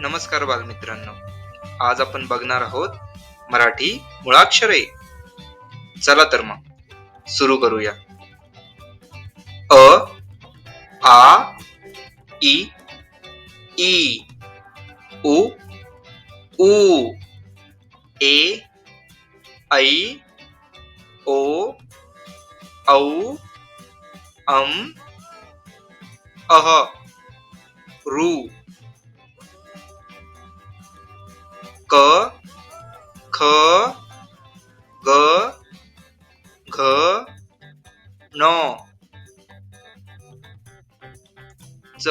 नमस्कार बालमित्रांनो. आज आपण बघणार आहोत मराठी मुळाक्षरे. चला तर मग सुरू करूया. अ आ इ ई उ ऊ ए ऐ ओ औ अम अह रू क ख ग घ न च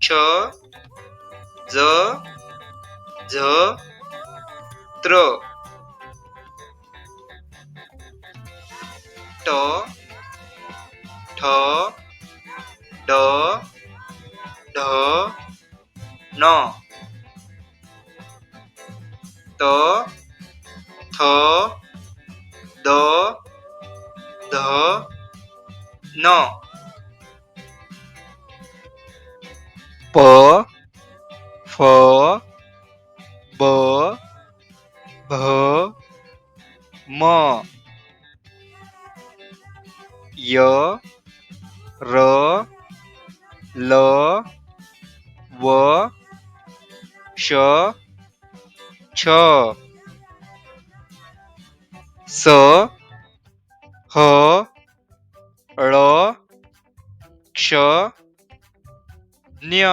छ ज झ त्र ट ठ ड ढ न त थ द ध न प फ ब भ म य र ल व श छ। स ह ळ क्ष ण्य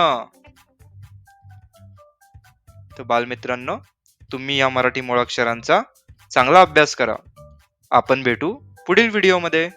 तर बालमित्रांनो तुम्ही या मराठी मुळाक्षरांचा चांगला अभ्यास करा. आपण भेटू पुढील व्हिडिओमध्ये